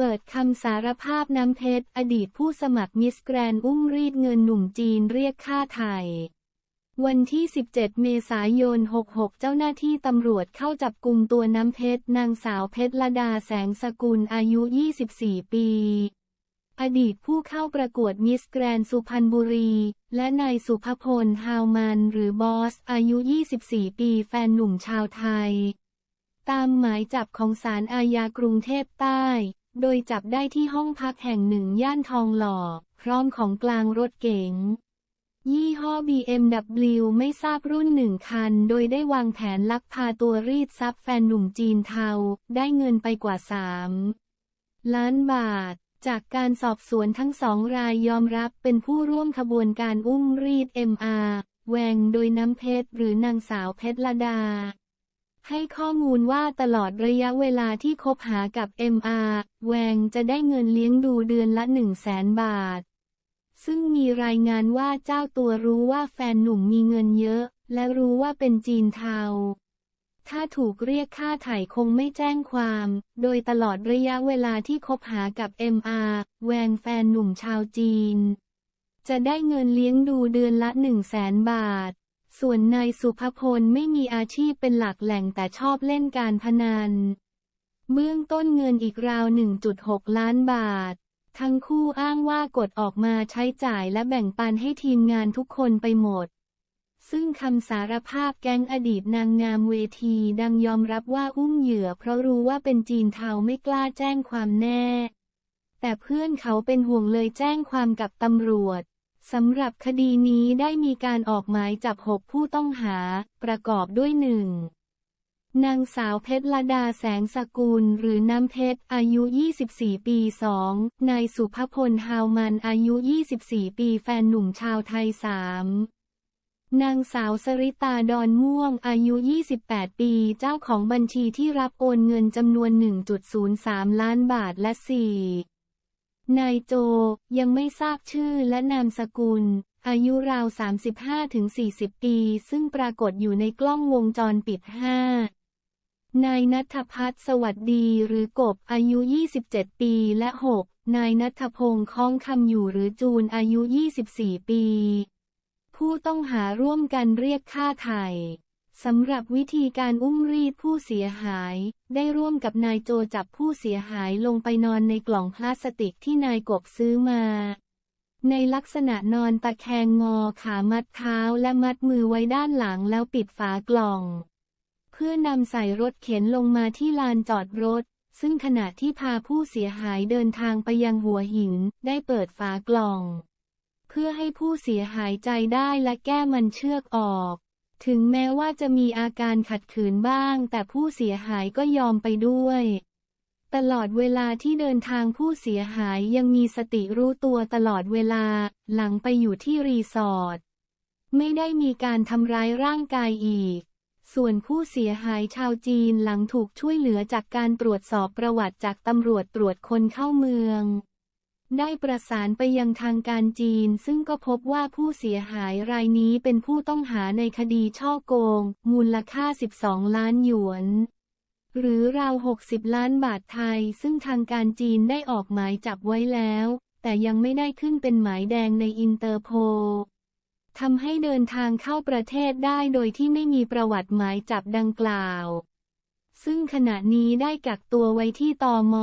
เปิดคำสารภาพน้ำเพชรอดีตผู้สมัครมิสแกรนอุ้มรีดเงินหนุ่มจีนเรียกค่าไถ่วันที่ 17 เมษายน 66 เจ้าหน้าที่ตำรวจเข้าจับกลุ่มตัวน้ำเพชรนางสาวเพชรลดาแสงสกุลอายุ 24 ปี อดีตผู้เข้าประกวดมิสแกรนสุพรรณบุรี และนายสุภพลฮาวมันหรือบอส อายุ 24 ปีแฟนหนุ่มชาวไทย ตามหมายจับของศาลอาญากรุงเทพใต้ โดยจับได้ที่ห้องพักแห่งหนึ่งย่านทองหล่อ พร้อมของกลางรถเก๋งยี่ห้อ BMW ไม่ทราบรุ่นหนึ่งคัน โดยได้วางแผนลักพาตัวรีดทรัพย์แฟนหนุ่มจีนเทา ได้เงินไปกว่า 3 ล้านบาท จากการสอบสวนทั้งสองรายยอมรับเป็นผู้ร่วมขบวนการอุ้มรีด MR แวงโดยน้ำเพชรหรือนางสาวเพชรลดา ให้ข้อมูลว่าตลอดระยะเวลาที่คบหากับ MR แวงจะได้เงินเลี้ยงดูเดือนละ 1 0 0 0 0แสนบาท ซึ่งมีรายงานว่าเจ้าตัวรู้ว่าแฟนหนุ่มมีเงินเยอะ และรู้ว่าเป็นจีนเทา ถ้าถูกเรียกค่าไถ่คงไม่แจ้งความ โดยตลอดระยะเวลาที่คบหากับ MR แวงแฟนหนุ่มชาวจีน จะได้เงินเลี้ยงดูเดือนละ 1 0 0 0 0แสนบาท ส่วนนายสุภพลไม่มีอาชีพเป็นหลักแหล่งแต่ชอบเล่นการพนัน เบื้องต้นเงินอีกราว 1.6 ล้านบาท ทั้งคู่อ้างว่ากดออกมาใช้จ่ายและแบ่งปันให้ทีมงานทุกคนไปหมด ซึ่งคำสารภาพแก๊งอดีตนางงามเวทีดังยอมรับว่าอุ้มเหยื่อ เพราะรู้ว่าเป็นจีนเทาไม่กล้าแจ้งความแน่ แต่เพื่อนเขาเป็นห่วงเลยแจ้งความกับตำรวจ สำหรับคดีนี้ได้มีการออกหมายจับหกผู้ต้องหา ประกอบด้วยหนึ่งนางสาวเพชรลดาแสงสกุลหรือน้ำเพชรอายุ 24 ปี 2. นายสุภพลฮาวมันอายุ 24 ปีแฟนหนุ่มชาวไทย 3. นางสาวสริตาดอนม่วงอายุ 28 ปีเจ้าของบัญชีที่รับโอนเงินจำนวน 1.03 ล้านบาทและ 4. นายโจยังไม่ทราบชื่อและนามสกุล อายุราว 35-40 ปี ซึ่งปรากฏอยู่ในกล้องวงจรปิด 5 นายนัทพัฒน์สวัสดีหรือกบอายุ 27 ปีและ 6 นายนัทพงษ์ค้องคำอยู่หรือจูนอายุ 24 ปี ผู้ต้องหาร่วมกันเรียกค่าไถ่ สำหรับวิธีการอุ้มรีดผู้เสียหาย ได้ร่วมกับนายโจจับผู้เสียหายลงไปนอนในกล่องพลาสติกที่นายกบซื้อมา ในลักษณะนอนตะแคงงอขามัดเท้าและมัดมือไว้ด้านหลังแล้วปิดฝากล่อง เพื่อนำใส่รถเข็นลงมาที่ลานจอดรถ ซึ่งขณะที่พาผู้เสียหายเดินทางไปยังหัวหินได้เปิดฝากล่อง เพื่อให้ผู้เสียหายใจได้และแก้มันเชือกออก ถึงแม้ว่าจะมีอาการขัดขืนบ้าง แต่ผู้เสียหายก็ยอมไปด้วย ตลอดเวลาที่เดินทางผู้เสียหายยังมีสติรู้ตัวตลอดเวลา หลังไปอยู่ที่รีสอร์ทไม่ได้มีการทำร้ายร่างกายอีก ส่วนผู้เสียหายชาวจีนหลังถูกช่วยเหลือจากการตรวจสอบประวัติจากตำรวจตรวจคนเข้าเมือง ได้ประสานไปยังทางการจีน ซึ่งก็พบว่าผู้เสียหายรายนี้เป็นผู้ต้องหาในคดีช่อโกง มูลค่า 12 ล้านหยวน หรือราว 60 ล้านบาทไทย ซึ่งทางการจีนได้ออกหมายจับไว้แล้ว แต่ยังไม่ได้ขึ้นเป็นหมายแดงในอินเตอร์โพทำให้เดินทางเข้าประเทศได้โดยที่ไม่มีประวัติหมายจับดังกล่าว ซึ่งขณะนี้ได้กักตัวไว้ที่ตอม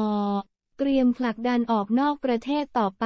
เตรียมผลักดันออกนอกประเทศต่อไป